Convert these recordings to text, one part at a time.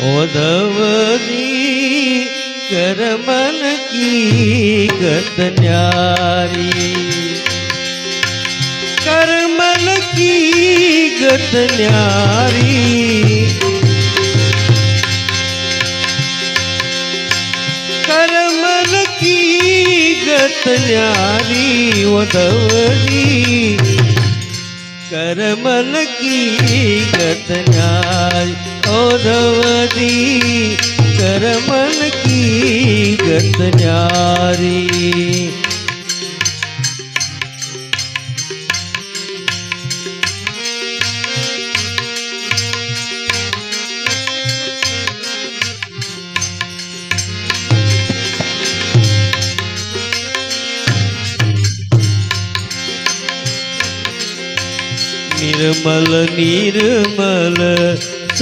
ओदवदी करमन की गतन्यारी करमन की गतन्यारी करमन की गतन्यारी ओदवदी करमन की गतन्यारी धवधी कर मन की गत न्यारी। निर्मल निर्मल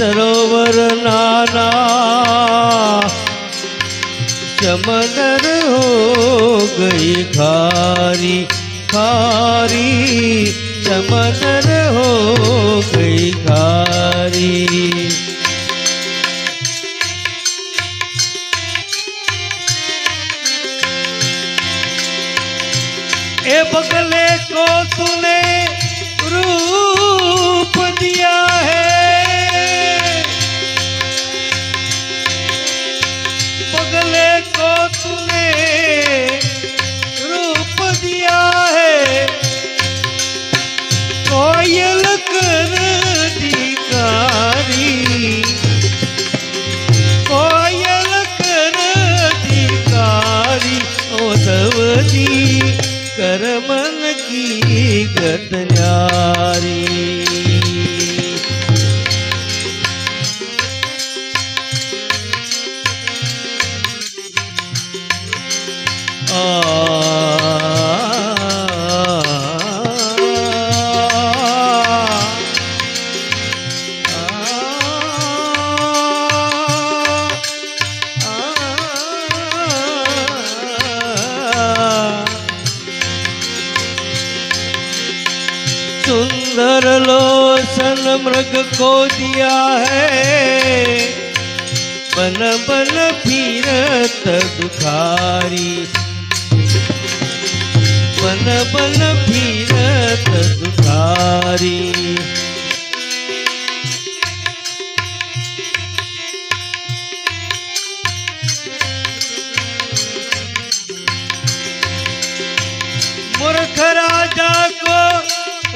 ગત ન્યારી નિર્મલ નિર્મલ સરોવર નાના ચમનર હો ગઈ ખારી ખારી ચમનર હો ગઈ ખારી ए बगले को तूने रूप दिया सुंदर लोसन मृग को दिया है बन बन फिरत दुखारी बन बन फिरत दुखारी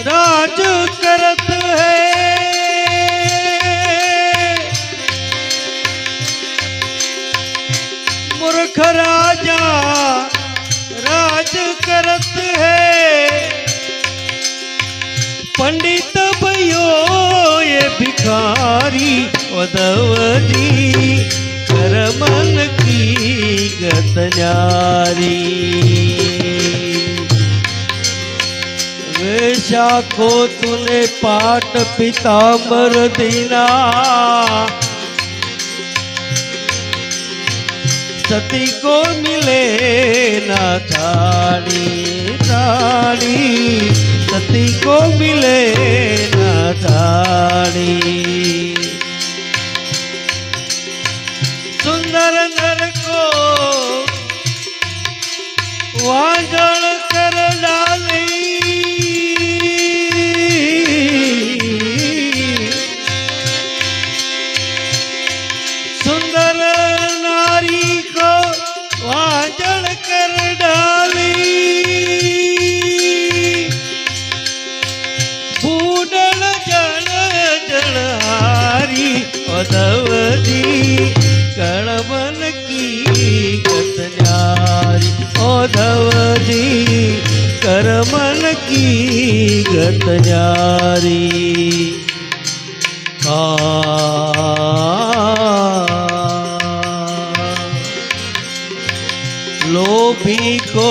राज करत है। मूर्ख राजा राज करत है। पंडित भयो, ये भिखारी उदवजी करमन की गत न्यारी वेशा को तूने पाट पिताम्बर दीना। सती को मिले ना थाली थाली सती को मिले ना थाली सुंदर नर को वांगण ओधवजी करमन की गत जारी। आ। लोभी को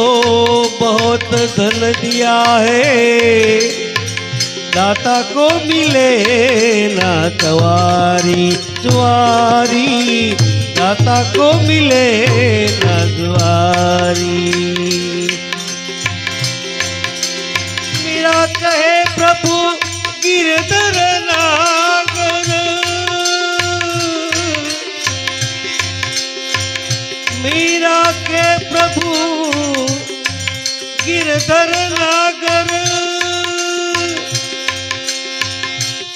बहुत धन दिया है, दाता को मिले ना चवारी चुआरी दाता को मिले ना जुआरी। प्रभु गिरधर नागर,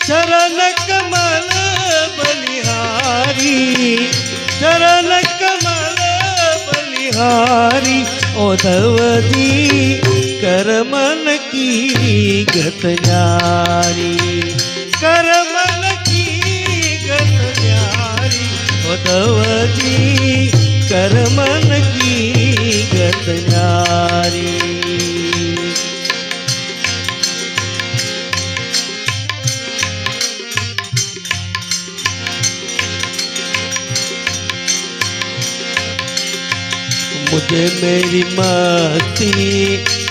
चरण कमल बलिहारी, चरण कमल बलिहारी ओधवती करमन की गत न्यारी करमन की गत न्यारी ओधवती करमन की मुझे मेरी मस्ती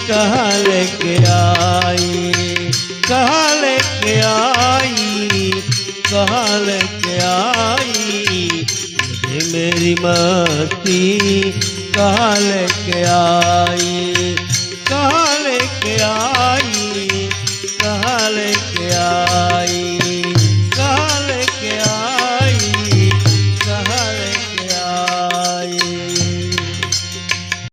कहाँ लेके आई? कहाँ लेके आई? कहाँ लेके आई? मुझे मेरी मस्ती कहाँ लेके आई?